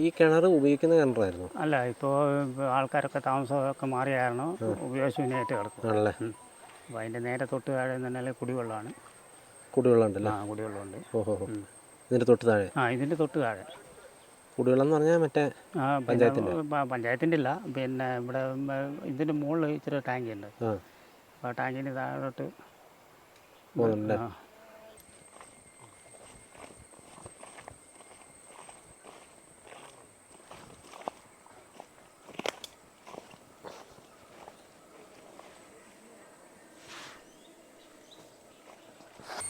ഈ കിണർ ഉപയോഗിക്കുന്ന കിണറായിരുന്നു. അല്ല ഇപ്പോൾ ആൾക്കാരൊക്കെ താമസമൊക്കെ മാറിയായിരുന്നു കാരണം ഉപയോഗശൂന്യമായിട്ട് കിടക്കും. ആണല്ലേ? അപ്പം അപ്പോൾ അതിന്റെ നേരെ തൊട്ട് താഴെ തന്നെ കുടിവെള്ളമാണ്. കുടിവെള്ളം ആ കുടിവെള്ളം കുടിവെള്ളമുണ്ട്. ഓഹോ ഇതിന്റെ തൊട്ട് താഴെ? ആ ഇതിന്റെ തൊട്ട് താഴെ. കുടിവെള്ളം എന്ന് പറഞ്ഞാൽ മറ്റേ പഞ്ചായത്തിന്റെ പഞ്ചായത്തിന്റെ ഇല്ല പിന്നെ ഇവിടെ ഇതിന്റെ മുകളിൽ ഇച്ചിരി ടാങ്കി ഉണ്ട് ആ. അപ്പോൾ ആ ടാങ്കിന് താഴോട്ട് പോകുന്നുണ്ട്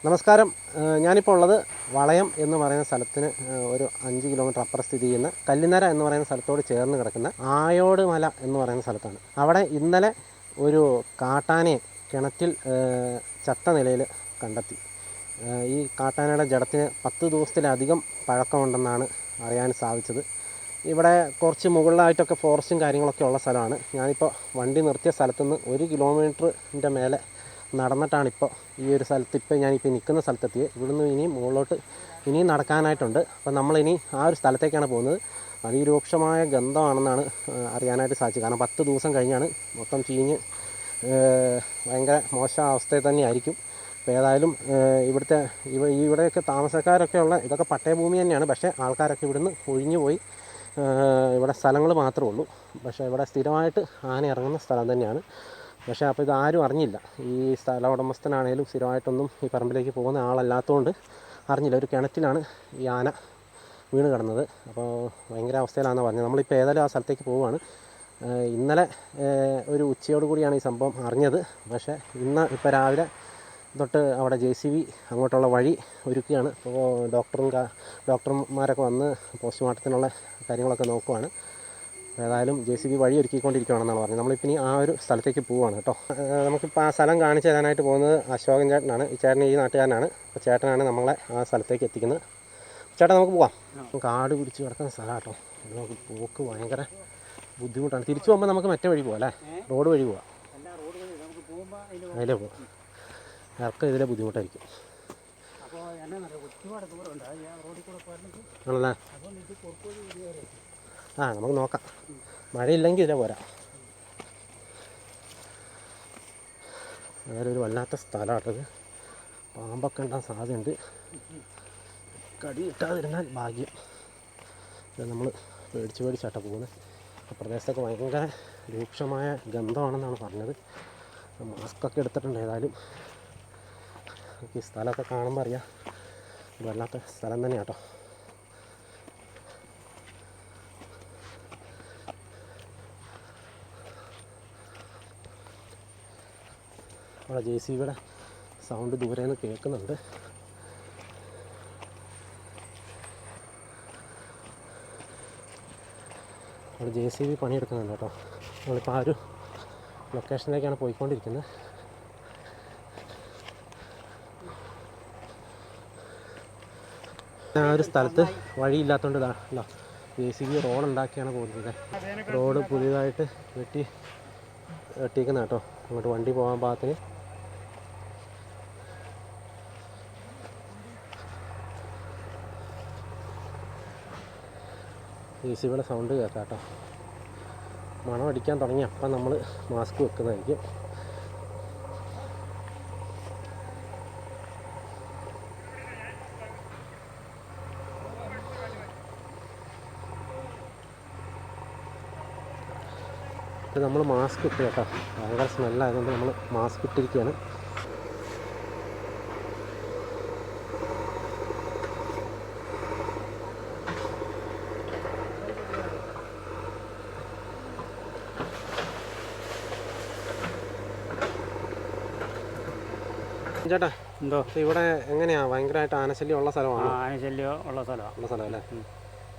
നമസ്കാരം. ഞാനിപ്പോൾ ഉള്ളത് വളയം എന്ന് പറയുന്ന സ്ഥലത്തിന് ഒരു അഞ്ച് കിലോമീറ്റർ അപ്പുറം സ്ഥിതി ചെയ്യുന്ന കല്ലിനര എന്ന് പറയുന്ന സ്ഥലത്തോട് ചേർന്ന് കിടക്കുന്ന ആയോട് മല എന്ന് പറയുന്ന സ്ഥലത്താണ്. അവിടെ ഇന്നലെ ഒരു കാട്ടാനയെ കിണറ്റിൽ ചത്ത നിലയിൽ കണ്ടെത്തി. ഈ കാട്ടാനയുടെ ജഡത്തിന് പത്ത് ദിവസത്തിലധികം പഴക്കമുണ്ടെന്നാണ് അറിയാൻ സാധിച്ചത്. ഇവിടെ കുറച്ച് മുകളിലായിട്ടൊക്കെ ഫോറസ്റ്റും കാര്യങ്ങളൊക്കെ ഉള്ള സ്ഥലമാണ്. ഞാനിപ്പോൾ വണ്ടി നിർത്തിയ സ്ഥലത്തുനിന്ന് ഒരു കിലോമീറ്ററിന്റെ മേലെ നടന്നിട്ടാണ് ഇപ്പോൾ ഈ ഒരു സ്ഥലത്ത് ഇപ്പോൾ ഞാനിപ്പോൾ നിൽക്കുന്ന സ്ഥലത്തെത്തിയത് ഇവിടുന്ന് ഇനിയും മുകളിലോട്ട് ഇനിയും നടക്കാനായിട്ടുണ്ട്. അപ്പോൾ നമ്മളിനി ആ ഒരു സ്ഥലത്തേക്കാണ് പോകുന്നത്. അതിരൂക്ഷമായ ഗന്ധമാണെന്നാണ് അറിയാനായിട്ട് സാധിച്ചത്. കാരണം പത്ത് ദിവസം കഴിഞ്ഞാണ് മൊത്തം ചീഞ്ഞ് ഭയങ്കര മോശം അവസ്ഥയിൽ തന്നെയായിരിക്കും. അപ്പോൾ ഏതായാലും ഇവിടുത്തെ ഇവ ഇവിടെയൊക്കെ താമസക്കാരൊക്കെ ഉള്ള ഇതൊക്കെ പട്ടയഭൂമി തന്നെയാണ്. പക്ഷേ ആൾക്കാരൊക്കെ ഇവിടുന്ന് ഒഴിഞ്ഞു പോയി. ഇവിടെ സ്ഥലങ്ങൾ മാത്രമേ ഉള്ളൂ. പക്ഷേ ഇവിടെ സ്ഥിരമായിട്ട് ആന ഇറങ്ങുന്ന സ്ഥലം തന്നെയാണ്. പക്ഷേ അപ്പോൾ ഇതാരും അറിഞ്ഞില്ല. ഈ സ്ഥല ഉടമസ്ഥനാണേലും സ്ഥിരമായിട്ടൊന്നും ഈ പറമ്പിലേക്ക് പോകുന്ന ആളല്ലാത്തതുകൊണ്ട് അറിഞ്ഞില്ല. ഒരു കിണറ്റിലാണ് ഈ ആന വീണ് കിടന്നത്. അപ്പോൾ ഭയങ്കര അവസ്ഥയിലാണെന്ന് പറഞ്ഞത്. നമ്മളിപ്പോൾ ഏതായാലും ആ സ്ഥലത്തേക്ക് പോവുകയാണ്. ഇന്നലെ ഒരു ഉച്ചയോട് കൂടിയാണ് ഈ സംഭവം അറിഞ്ഞത്. പക്ഷേ ഇന്ന് ഇപ്പോൾ രാവിലെ തൊട്ട് അവിടെ ജെ സി ബി അങ്ങോട്ടുള്ള വഴി ഒരുക്കുകയാണ്. അപ്പോൾ ഡോക്ടറും ഡോക്ടർമാരൊക്കെ വന്ന് പോസ്റ്റ്മോർട്ടത്തിനുള്ള കാര്യങ്ങളൊക്കെ നോക്കുവാണ്. ഏതായാലും ജെ സി ബി വഴി ഒരുക്കിക്കൊണ്ടിരിക്കുകയാണെന്നാണ് പറഞ്ഞത്. നമ്മളിപ്പോൾ ഇനി ആ ഒരു സ്ഥലത്തേക്ക് പോവുകയാണ് കേട്ടോ. നമുക്കിപ്പോൾ ആ സ്ഥലം കാണിച്ചു തരാനായിട്ട് പോകുന്നത് അശോകൻ ചേട്ടനാണ്. ഈ ചേട്ടൻ ഈ നാട്ടുകാരനാണ്. അപ്പോൾ ചേട്ടനാണ് നമ്മളെ ആ സ്ഥലത്തേക്ക് എത്തിക്കുന്നത്. ചേട്ടാ നമുക്ക് പോവാം. കാട് പിടിച്ച് കിടക്കുന്ന സ്ഥലം കേട്ടോ. നമുക്ക് പോക്ക് ഭയങ്കര ബുദ്ധിമുട്ടാണ്. തിരിച്ചു പോകുമ്പോൾ നമുക്ക് മറ്റേ വഴി പോകാം അല്ലേ? റോഡ് വഴി പോവാം. അതിലേ പോവാം. ഇറക്കം ഇതിലെ ബുദ്ധിമുട്ടായിരിക്കും. ആണല്ലേ? ആ നമുക്ക് നോക്കാം. മഴയില്ലെങ്കിൽ ഇതിലെ പോരാ. ഒരു വല്ലാത്ത സ്ഥലമാട്ടത് പാമ്പൊക്കെ ഉണ്ടാകാൻ സാധ്യതയുണ്ട്. കടി കിട്ടാതിരുന്നാൽ ഭാഗ്യം. നമ്മൾ പേടിച്ച് പേടിച്ചാട്ട പോകുന്നത് ആ പ്രദേശത്തൊക്കെ ഭയങ്കര രൂക്ഷമായ ഗന്ധമാണെന്നാണ് പറഞ്ഞത്. മാസ്കൊക്കെ എടുത്തിട്ടുണ്ട് ഏതായാലും. ഈ സ്ഥലമൊക്കെ കാണുമ്പോൾ അറിയാം. വല്ലാത്ത സ്ഥലം തന്നെയാണ് അവിടെ ജെ സി ബിയുടെ സൗണ്ട് ദൂരെ നിന്ന് കേൾക്കുന്നുണ്ട്. അവിടെ ജെ സി ബി പണിയെടുക്കുന്നുണ്ട് കേട്ടോ. നമ്മളിപ്പോൾ ആ ഒരു ലൊക്കേഷനിലേക്കാണ് പോയിക്കൊണ്ടിരിക്കുന്നത്. ആ ഒരു സ്ഥലത്ത് വഴിയില്ലാത്തതുകൊണ്ട് ഇതാണല്ലോ ജെ സി ബി റോഡ് ഉണ്ടാക്കിയാണ് പോകുന്നത്. റോഡ് പുതിയതായിട്ട് വെട്ടി വെട്ടിയിരിക്കുന്ന കേട്ടോ. അങ്ങോട്ട് വണ്ടി പോകാൻ പാകത്തിന് എ സൗണ്ട് കേൾക്കാം കേട്ടോ മണം അടിക്കാൻ തുടങ്ങി. അപ്പം നമ്മൾ മാസ്ക് വെക്കുന്നതായിരിക്കും. ഇത് നമ്മൾ മാസ്ക് ഇട്ട് കേട്ടോ. ഭയങ്കര സ്മെല്ലായതുകൊണ്ട് നമ്മൾ മാസ്ക് ഇട്ടിരിക്കുകയാണ് ചേട്ടാ എന്തോ? ഇവിടെ എങ്ങനെയാ? ഭയങ്കരമായിട്ട് ആനശല്യം ഉള്ള സ്ഥലമാണ്? ആനശല്യം ഉള്ള സ്ഥലമാണ് ഉള്ള സ്ഥലം അല്ലേ?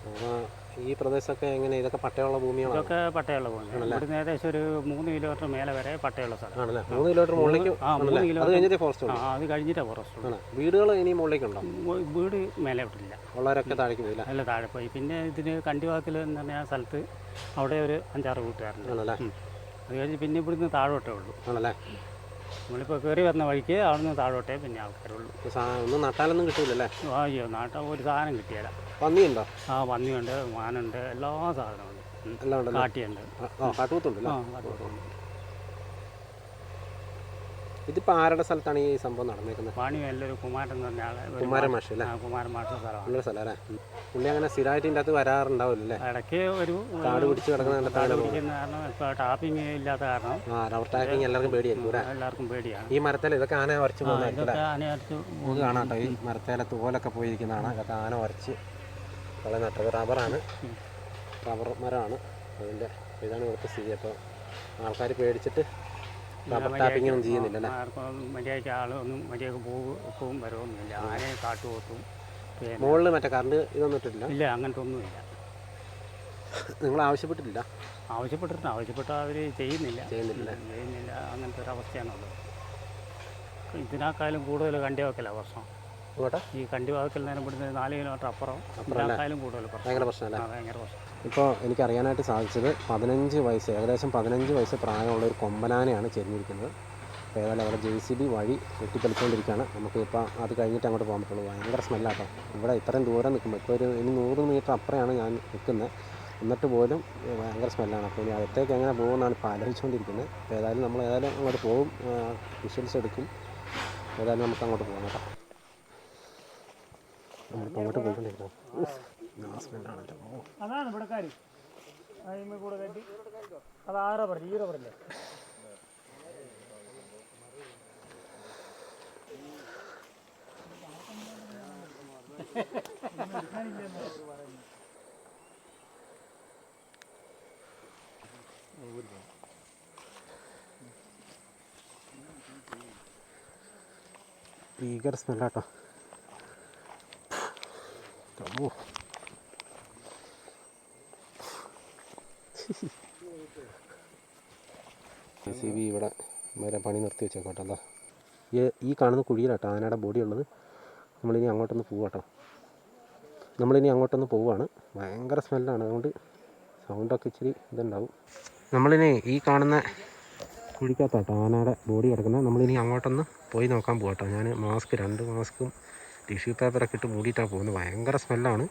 അപ്പോൾ ഈ പ്രദേശമൊക്കെ എങ്ങനെ? ഇതൊക്കെ പട്ടയമുള്ള ഭൂമിയാണ് ഇതൊക്കെ പട്ടയുള്ള ഭൂമിയാണ് ഇവിടുന്ന് ഏകദേശം ഒരു മൂന്ന് കിലോമീറ്റർ മേലെ വരെ പട്ടയുള്ള സ്ഥലം. ആണല്ലേ? മൂന്ന് കിലോമീറ്റർ മുകളിലേക്ക് അത് കഴിഞ്ഞിട്ടേ ഫോറസ്റ്റ് ആ അത് കഴിഞ്ഞിട്ട് ഫോറസ്റ്റ് ആണ്? വീടുകൾ ഇനി മുകളിലേക്കുണ്ടോ? വീട് മേലെ വിട്ടില്ല. ഉള്ളവരൊക്കെ താഴേക്ക് പോയില്ല? അല്ല താഴെ പോയി. പിന്നെ ഇതിന് കണ്ടിവാക്കിൽ എന്ന് പറഞ്ഞ സ്ഥലത്ത് അവിടെ ഒരു അഞ്ചാറ് കൂട്ടുകാരുണ്ട്. ആണല്ലേ? ഉം. അത് കഴിഞ്ഞ് പിന്നെ ഇവിടുന്ന് താഴോട്ടേ ഉള്ളൂ. ആണല്ലേ? നമ്മളിപ്പോൾ കയറി വരുന്ന വഴിക്ക് അവിടെ നിന്ന് താഴോട്ടേ പിന്നെ ആൾക്കാരുള്ളൂ. ഒന്നും നട്ടാലൊന്നും കിട്ടൂലല്ലേ? അയ്യോ നാട്ടിൽ ഒരു സാധനം കിട്ടിയല്ല പന്നിയുണ്ടോ? ആ പന്നിയുണ്ട് മാനുണ്ട് എല്ലാ സാധനമുണ്ട് ഉണ്ട്. കാട്ടിയുണ്ട്. ആ, കാട്ടുകൂത്തുണ്ടല്ലോ? ആ കാട്ടുപോത്തുണ്ട്. ഇതിപ്പോൾ ആരുടെ സ്ഥലത്താണ് ഈ സംഭവം നടന്നിരിക്കുന്നത് പാണി നല്ലൊരു കുമാരൻ എന്ന് പറഞ്ഞ ആളെ കുമാരൻ മാഷ് അല്ലേ? കുമാരൻ മാഷ സ്ഥലമാണ്. നല്ലൊരു സ്ഥലം അല്ലേ? പുള്ളി അങ്ങനെ സ്ഥിരമായിട്ട് ഇതിന്റെ അകത്ത് വരാറുണ്ടാവില്ല ഇടയ്ക്ക് ഒരു കാട് പിടിച്ച് കിടക്കുന്ന കാട് പിടിക്കുന്ന കാരണം ഇപ്പോൾ ടാപ്പിംഗ് ഇല്ലാത്ത കാരണം. ആ റബ്ബർ ടാപ്പിംഗ് എല്ലാവർക്കും പേടിയായിരിക്കും അല്ലേ? എല്ലാവർക്കും പേടിയാണ്. ഈ മരത്തിൽ ഇതൊക്കെ ആന ഉരച്ച് പോകുന്നത് പോകുന്നതായിരിക്കും അല്ലേ? ആനയടുത്ത് നമുക്ക് കാണാം കേട്ടോ. ഈ മരത്തേലെ തോലൊക്കെ പോയിരിക്കുന്നതാണ്. ഇതൊക്കെ ആന ഉരച്ച് വളരെ നട്ടത്. റബ്ബറാണ്. റബ്ബർ മരമാണ്. അതിന്റെ ഇതാണ് ഇവിടുത്തെ സ്ഥിതി. അപ്പോൾ ആൾക്കാർ പേടിച്ചിട്ട് ഒന്നും ചെയ്യുന്നില്ല ആർക്കും മര്യാദയ്ക്ക് ആളൊന്നും മര്യാദയ്ക്ക് പോകും വരവൊന്നുമില്ല ആരെ കാട്ടുപോത്തും മുകളിൽ മറ്റേ കറണ്ട് ഇതൊന്നും ഇട്ടിട്ടില്ല? ഇല്ല അങ്ങനത്തെ ഒന്നുമില്ല നിങ്ങൾ ആവശ്യപ്പെട്ടിട്ടില്ല? ആവശ്യപ്പെട്ടിട്ട് ആവശ്യപ്പെട്ട അവർ ചെയ്യുന്നില്ല. ചെയ്യുന്നില്ല ചെയ്യുന്നില്ല. അങ്ങനത്തെ ഒരു അവസ്ഥയാണുള്ളത്. ഇതിനേക്കാളും കൂടുതൽ കണ്ടി വെക്കല ഇങ്ങോട്ടാ ഈ കണ്ടി വാക്കൽ നേരം ഇവിടുന്ന് നാല് കിലോമീറ്റർ അപ്പുറം. ഇതിനേക്കാളും കൂടുതൽ ഭയങ്കര പ്രശ്നമല്ലേ? ഭയങ്കര പ്രശ്നം. ഇപ്പോൾ സാധിച്ചത് പതിനഞ്ച് വയസ്സ് ഏകദേശം പതിനഞ്ച് വയസ്സ് പ്രായമുള്ള ഒരു കൊമ്പനാനയാണ് ചെരിഞ്ഞിരിക്കുന്നത്. അപ്പോൾ ഏതായാലും അവിടെ ജെ സി ബി വഴി വെട്ടിത്തെളിച്ചുകൊണ്ടിരിക്കുകയാണ് നമുക്ക് ഇപ്പോൾ അത് കഴിഞ്ഞിട്ട് അങ്ങോട്ട് പോകാൻ പറ്റുള്ളൂ. ഭയങ്കര സ്മെല്ലാട്ടോ. ഇവിടെ ഇത്രയും ദൂരം നിൽക്കുമ്പോൾ ഇപ്പോൾ ഒരു ഇനി നൂറ് മീറ്റർ അപ്പുറമാണ് ഞാൻ നിൽക്കുന്നത് എന്നിട്ട് പോലും ഭയങ്കര സ്മെല്ലാണ്. അപ്പോൾ ഇനി അകത്തേക്ക് എങ്ങനെ പോകുമെന്നാണ് ഇപ്പോൾ ആലോചിച്ചുകൊണ്ടിരിക്കുന്നത് അപ്പോൾ ഏതായാലും നമ്മൾ ഏതായാലും അങ്ങോട്ട് പോകും. വിഷ്വൽസ് എടുക്കും. ഏതായാലും നമുക്ക് അങ്ങോട്ട് പോകാം കേട്ടോ. നമ്മളിപ്പോൾ അങ്ങോട്ട് പോയിക്കൊണ്ടിരിക്കണം അതാണ് ഇവിടെ കാര്യം. കൂടെ കെട്ടി അത് ആറാ പറഞ്ഞു ഈറ പറഞ്ഞേ ഭീകര സ്മെല്ലാട്ടോ ഓ ജെ സി ബി ഇവിടെ വരെ പണി നിർത്തി വെച്ചേക്കോട്ടെ ഈ ഈ കാണുന്ന കുഴിയിലാട്ടോ ആനയുടെ ബോഡി ഉള്ളത് നമ്മളിനി അങ്ങോട്ടൊന്ന് പോവാട്ടോ. നമ്മളിനി അങ്ങോട്ടൊന്ന് പോവാണ്. ഭയങ്കര സ്മെല്ലാണ്. അതുകൊണ്ട് സൗണ്ടൊക്കെ ഇച്ചിരി ഇതുണ്ടാവും. നമ്മളിനി ഈ കാണുന്ന കുഴിക്കകത്താട്ടോ ആനയുടെ ബോഡി കിടക്കുന്നത്. നമ്മളിനി അങ്ങോട്ടൊന്ന് പോയി നോക്കാൻ പോകട്ടോ ഞാൻ മാസ്ക് രണ്ട് മാസ്കും ടിഷ്യൂ പേപ്പറൊക്കെ ഇട്ട് മൂടിയിട്ടാണ് പോകുന്നത്. ഭയങ്കര സ്മെല്ലാണ്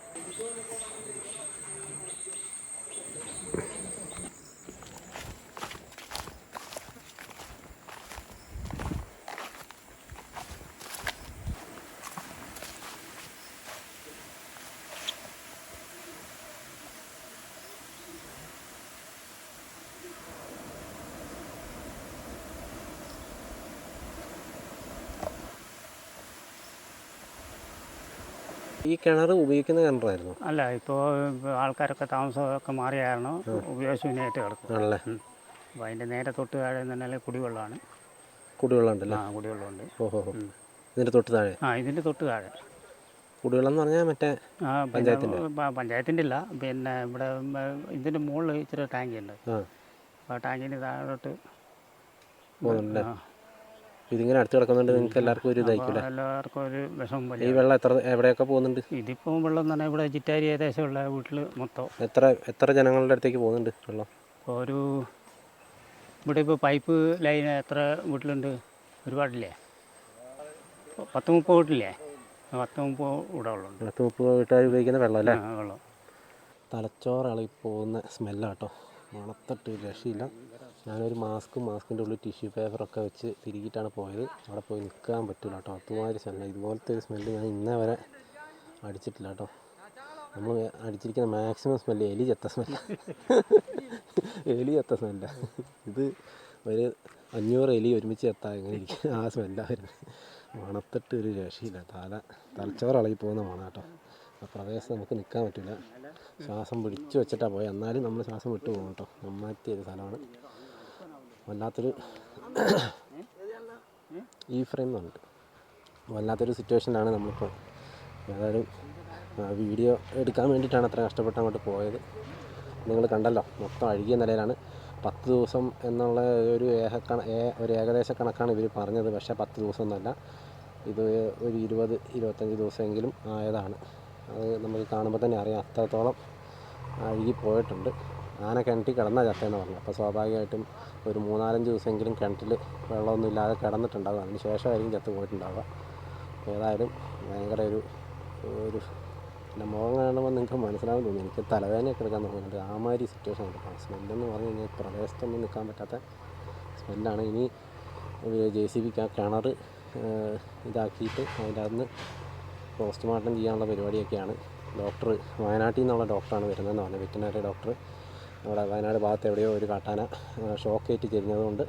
ഈ കിണർ ഉപയോഗിക്കുന്ന കിണറായിരുന്നു? അല്ല ഇപ്പോൾ ആൾക്കാരൊക്കെ താമസമൊക്കെ മാറിയ കാരണം ഉപയോഗശൂന്യമായിട്ട് കിടക്കും. ആണല്ലേ? അപ്പോൾ അതിന്റെ നേരെ തൊട്ട് താഴെ തന്നെ കുടിവെള്ളമാണ്. കുടിവെള്ളം ഉണ്ടല്ലേ? ആ കുടിവെള്ളമുണ്ട്. ഓഹോ ഇതിന്റെ തൊട്ട് താഴെ? ആ ഇതിന്റെ തൊട്ട് താഴെ. കുടിവെള്ളം എന്ന് പറഞ്ഞാൽ മറ്റേ ആ പിന്നെ പഞ്ചായത്തിന്റെ ഇല്ല പിന്നെ ഇവിടെ ഇതിന്റെ ഇതിന്റെ മുകളിൽ ഇച്ചിരി ടാങ്കി ഉണ്ട് ആ ടാങ്കിന്റെ താഴോട്ട് പോകുന്നുണ്ടല്ലേ? ഇതിങ്ങനെ അടുത്ത് കിടക്കുന്നുണ്ട്. നിങ്ങൾക്ക് എല്ലാവർക്കും ഒരു ഇതായിരിക്കും എല്ലാവർക്കും ഒരു വിഷമം ഈ വെള്ളം എത്ര എവിടെയൊക്കെ പോകുന്നുണ്ട്? ഇതിപ്പോൾ വെള്ളം എന്ന് പറഞ്ഞാൽ ഇവിടെ ചിറ്റാരി ഏകദേശമുള്ള വീട്ടിൽ മൊത്തം. എത്ര എത്ര ജനങ്ങളുടെ അടുത്തേക്ക് പോകുന്നുണ്ട് വെള്ളം? ഇപ്പോൾ ഒരു ഇവിടെ ഇപ്പോൾ പൈപ്പ് ലൈൻ എത്ര വീട്ടിലുണ്ട്? ഒരുപാടില്ലേ? പത്ത് മുപ്പത് വീട്ടില്ലേ പത്ത് മുപ്പത് ഇവിടെ വെള്ളമുണ്ട് പത്ത് മുപ്പത് വീട്ടുകാർ ഉപയോഗിക്കുന്ന വെള്ളം അല്ലേ? വെള്ളം. തലച്ചോറ് ഇളകി പോകുന്ന സ്മെല്ലാട്ടോ. മണത്തിട്ട് രക്ഷയില്ല. ഞാനൊരു മാസ്കും മാസ്കിന്റെ ഉള്ളിൽ ടിഷ്യൂ പേപ്പറൊക്കെ വെച്ച് തിരികിയിട്ടാണ് പോയത്. അവിടെ പോയി നിൽക്കാൻ പറ്റില്ല കേട്ടോ. അതുമാതിരി സ്മെല്ല് ഇതുപോലത്തെ ഒരു സ്മെല്ല് ഞാൻ ഇന്നേ വരെ അടിച്ചിട്ടില്ല കേട്ടോ. നമ്മൾ അടിച്ചിരിക്കുന്ന മാക്സിമം സ്മെല്ല് എലി ചത്ത സ്മെല്ല എലി ചത്ത സ്മെല്ല ഇത് ഒരു അഞ്ഞൂറ് എലി ഒരുമിച്ച് ചത്താൽ എങ്ങനെ ഇരിക്കും ആ സ്മെല്ലായിരുന്നു മണത്തിട്ട് ഒരു രക്ഷയില്ല. തല തലച്ചോറ് ഇളകി പോകുന്ന മണം കേട്ടോ. ആ പ്രദേശത്ത് നമുക്ക് നിൽക്കാൻ പറ്റില്ല ശ്വാസം പിടിച്ചു വെച്ചിട്ടാണ് പോയത് എന്നാലും നമ്മൾ ശ്വാസം വിട്ടു പോകും കേട്ടോ. നന്നാക്കിയ ഒരു സ്ഥലമാണ്. വല്ലാത്തൊരു ഈ ഫ്രെയിം എന്നുണ്ട് വല്ലാത്തൊരു സിറ്റുവേഷനിലാണ് നമ്മളിപ്പോൾ ഏതായാലും വീഡിയോ എടുക്കാൻ വേണ്ടിയിട്ടാണ് അത്ര കഷ്ടപ്പെട്ട് അങ്ങോട്ട് പോയത്. നിങ്ങൾ കണ്ടല്ലോ മൊത്തം അഴുകിയ നിലയിലാണ്. പത്ത് ദിവസം എന്നുള്ള ഒരു ഏകക്കണ ഏ- ഒരു ഏകദേശ കണക്കാണ് ഇവർ പറഞ്ഞത്. പക്ഷേ പത്ത് ദിവസമൊന്നുമല്ല. ഇത് ഒരു ഇരുപത് ഇരുപത്തഞ്ച് ദിവസമെങ്കിലും ആയതാണ്. അത് നമുക്ക് കാണുമ്പോൾ തന്നെ അറിയാം. അത്രത്തോളം അഴുകി പോയിട്ടുണ്ട് ആന കിണറ്റി കിടന്ന ചത്തയെന്ന് പറഞ്ഞു അപ്പോൾ സ്വാഭാവികമായിട്ടും ഒരു മൂന്നാലഞ്ച് ദിവസമെങ്കിലും കിണറ്റിൽ വെള്ളമൊന്നും ഇല്ലാതെ കിടന്നിട്ടുണ്ടാകും അതിന് ശേഷമായിരിക്കും ചത്തു പോയിട്ടുണ്ടാവുക. ഏതായാലും ഭയങ്കര ഒരു ഒരു എന്റെ മുഖം കാണുമ്പോൾ നിങ്ങൾക്ക് മനസ്സിലാവും തോന്നുന്നു. എനിക്ക് തലവേദനയൊക്കെ എടുക്കാൻ തുടങ്ങിയിട്ടുണ്ട്. മാതിരി സിറ്റുവേഷൻ കേട്ടോ സ്മെല്ലെന്ന് പറഞ്ഞു കഴിഞ്ഞാൽ പ്രദേശത്തൊന്നും നിൽക്കാൻ പറ്റാത്ത സ്മെല്ലാണ് ഇനി ജെ സി ബിക്ക് ആ കിണർ ഇതാക്കിയിട്ട് അതിന്റെ അകത്ത് പോസ്റ്റ്മോർട്ടം ചെയ്യാനുള്ള പരിപാടിയൊക്കെയാണ്. ഡോക്ടർ വയനാട്ടിൽ നിന്നുള്ള ഡോക്ടറാണ് വരുന്നതെന്ന് പറഞ്ഞു വെറ്റിനറി ഡോക്ടർ അവിടെ വയനാട് ഭാഗത്ത് എവിടെയോ ഒരു കാട്ടാന ഷോക്കേറ്റ് ചെരിഞ്ഞതുകൊണ്ട്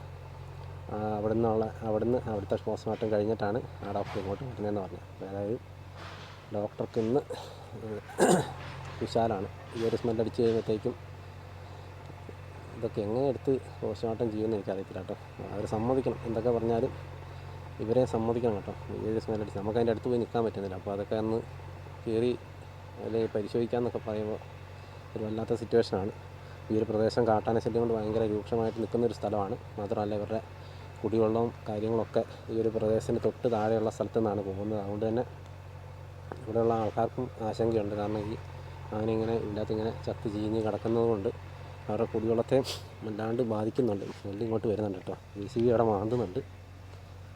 അവിടെ നിന്നുള്ള അവിടെ നിന്ന് അവിടുത്തെ പോസ്റ്റ്മോർട്ടം കഴിഞ്ഞിട്ടാണ് ആ ഡോക്ടർ ഇങ്ങോട്ട് വരുന്നതെന്ന് പറഞ്ഞു അതായത് ഡോക്ടർക്ക് ഇന്ന് വിശാലാണ്. ഈ ഒരു സ്മെല്ലടിച്ച് കഴിയുമ്പോഴത്തേക്കും ഇതൊക്കെ എങ്ങനെ എടുത്ത് പോസ്റ്റ്മോർട്ടം ചെയ്യുമെന്ന് എനിക്കറിയത്തില്ല കേട്ടോ. അവർ സമ്മതിക്കണം. എന്തൊക്കെ പറഞ്ഞാലും ഇവരെ സമ്മതിക്കണം കേട്ടോ. ഈ ഒരു സ്മെല്ലടിച്ച് നമുക്ക് അതിന്റെ അടുത്ത് പോയി നിൽക്കാൻ പറ്റുന്നില്ല. അപ്പോൾ അതൊക്കെ അന്ന് കയറി അല്ലെങ്കിൽ പരിശോധിക്കാമെന്നൊക്കെ പറയുമ്പോൾ ഒരു വല്ലാത്ത സിറ്റുവേഷനാണ് ഈ ഒരു പ്രദേശം കാട്ടാന ശല്യം കൊണ്ട് ഭയങ്കര രൂക്ഷമായിട്ട് നിൽക്കുന്ന ഒരു സ്ഥലമാണ്. മാത്രമല്ല ഇവരുടെ കുടിവെള്ളവും കാര്യങ്ങളൊക്കെ ഈ ഒരു പ്രദേശത്തിന് തൊട്ട് താഴെയുള്ള സ്ഥലത്തു നിന്നാണ് പോകുന്നത്. അതുകൊണ്ട് തന്നെ ഇവിടെയുള്ള ആൾക്കാർക്കും ആശങ്കയുണ്ട്. കാരണം ഈ ആന ഇങ്ങനെ ഇതിനകത്ത് ഇങ്ങനെ ചത്ത് ചീഞ്ഞ് കിടക്കുന്നത് കൊണ്ട് അവരുടെ കുടിവെള്ളത്തെ വല്ലാണ്ട് ബാധിക്കുന്നുണ്ട്. സ്മെല്ല് ഇങ്ങോട്ട് വരുന്നുണ്ട് കേട്ടോ. ജെ സി ബി അവിടെ മാന്തുന്നുണ്ട്.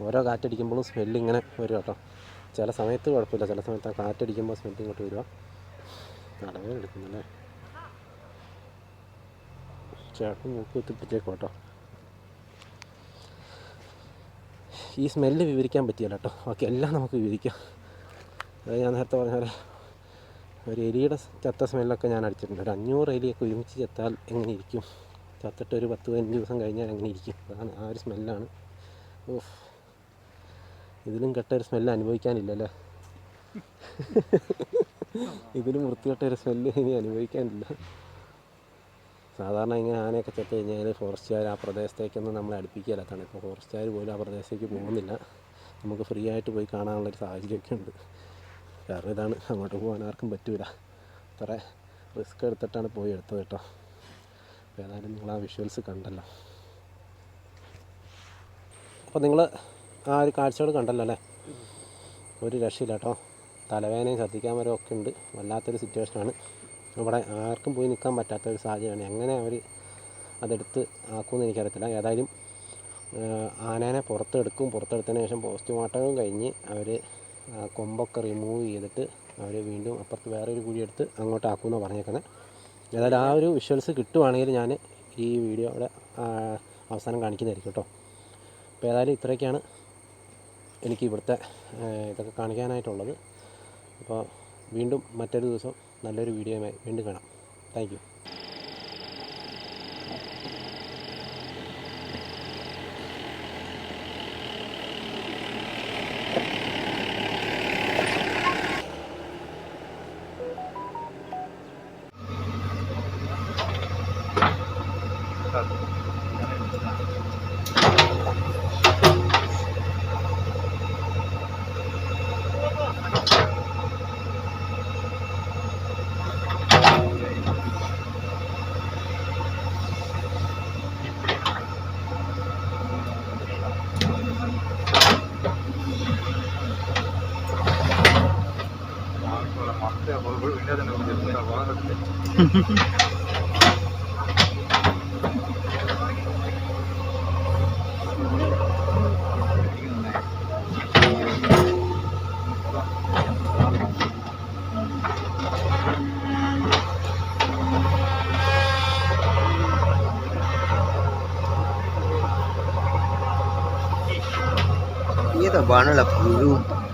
ഓരോ കാറ്റടിക്കുമ്പോഴും സ്മെല്ല് ഇങ്ങനെ വരും കേട്ടോ. ചില സമയത്ത് കുഴപ്പമില്ല. ചില സമയത്ത് ആ കാറ്റടിക്കുമ്പോൾ സ്മെല്ല് ഇങ്ങോട്ട് വരിക തലവേദന എടുക്കുന്നല്ലേ ചേട്ടൻ മൂക്ക് കുത്തിപ്പിടിച്ചേക്കും കേട്ടോ. ഈ സ്മെല്ല് വിവരിക്കാൻ പറ്റിയല്ല കേട്ടോ. ബാക്കി എല്ലാം നമുക്ക് വിവരിക്കാം. അതായത് ഞാൻ നേരത്തെ പറഞ്ഞ പോലെ ഒരു എലിയുടെ ചത്ത സ്മെല്ലൊക്കെ ഞാൻ അടിച്ചിട്ടുണ്ട്. ഒരു അഞ്ഞൂറ് എലിയൊക്കെ ഒരുമിച്ച് ചത്താൽ എങ്ങനെ ഇരിക്കും? ചത്തിട്ട് ഒരു പത്ത് പതിനഞ്ച് ദിവസം കഴിഞ്ഞാൽ എങ്ങനെ ഇരിക്കും? അതാണ് ആ ഒരു സ്മെല്ലാണ് ഓഫ് ഇതിലും കെട്ട ഒരു സ്മെല്ല് അനുഭവിക്കാനില്ലല്ലേ? ഇതിലും വൃത്തികെട്ട ഒരു സ്മെല്ല് ഇനി അനുഭവിക്കാനില്ല. സാധാരണ ഇങ്ങനെ ആനയൊക്കെ ചത്തു കഴിഞ്ഞാൽ ഫോറസ്റ്റുകാർ ആ പ്രദേശത്തേക്കൊന്നും നമ്മളെ അടുപ്പിക്കുകയില്ലാത്താണ് ഇപ്പോൾ ഫോറസ്റ്റുകാർ പോലും ആ പ്രദേശത്തേക്ക് പോകുന്നില്ല. നമുക്ക് ഫ്രീ ആയിട്ട് പോയി കാണാനുള്ളൊരു സാഹചര്യമൊക്കെ ഉണ്ട്. കാരണം ഇതാണ്. അങ്ങോട്ട് പോകാൻ ആർക്കും പറ്റൂല. അത്ര റിസ്ക് എടുത്തിട്ടാണ് പോയി എടുത്തത് കേട്ടോ. അപ്പോൾ ഏതായാലും നിങ്ങൾ ആ വിഷ്വൽസ് കണ്ടല്ലോ. അപ്പോൾ നിങ്ങൾ ആ ഒരു കാഴ്ചകൾ കണ്ടല്ലോ അല്ലേ? ഒരു രക്ഷയില്ല കേട്ടോ. തലവേദനയും ശ്രദ്ധിക്കാൻ വരെ ഒക്കെ ഉണ്ട്. വല്ലാത്തൊരു സിറ്റുവേഷനാണ് അവിടെ ആർക്കും പോയി നിൽക്കാൻ പറ്റാത്ത ഒരു സാഹചര്യമാണ്. എങ്ങനെ അവർ അതെടുത്ത് ആക്കുമെന്ന് എനിക്കറിയത്തില്ല. ഏതായാലും ആനേനെ പുറത്തെടുക്കും. പുറത്തെടുത്തതിന് ശേഷം പോസ്റ്റ്മോർട്ടവും കഴിഞ്ഞ് അവർ കൊമ്പൊക്കെ റിമൂവ് ചെയ്തിട്ട് അവർ വീണ്ടും അപ്പുറത്ത് വേറെ ഒരു കുഴി എടുത്ത് അങ്ങോട്ട് ആക്കുമെന്നാണ് പറഞ്ഞേക്കുന്നത് ഏതായാലും ആ ഒരു വിഷ്വൽസ് കിട്ടുവാണെങ്കിൽ ഞാൻ ഈ വീഡിയോ അവിടെ അവസാനം കാണിക്കുന്നതായിരിക്കും കേട്ടോ. അപ്പോൾ ഏതായാലും ഇത്രയൊക്കെയാണ് എനിക്ക് ഇവിടുത്തെ ഇതൊക്കെ കാണിക്കാനായിട്ടുള്ളത്. അപ്പോൾ വീണ്ടും മറ്റൊരു ദിവസം നല്ലൊരു വീഡിയോയുമായി വീണ്ടും കാണാം. താങ്ക് ये तो बाना लग रही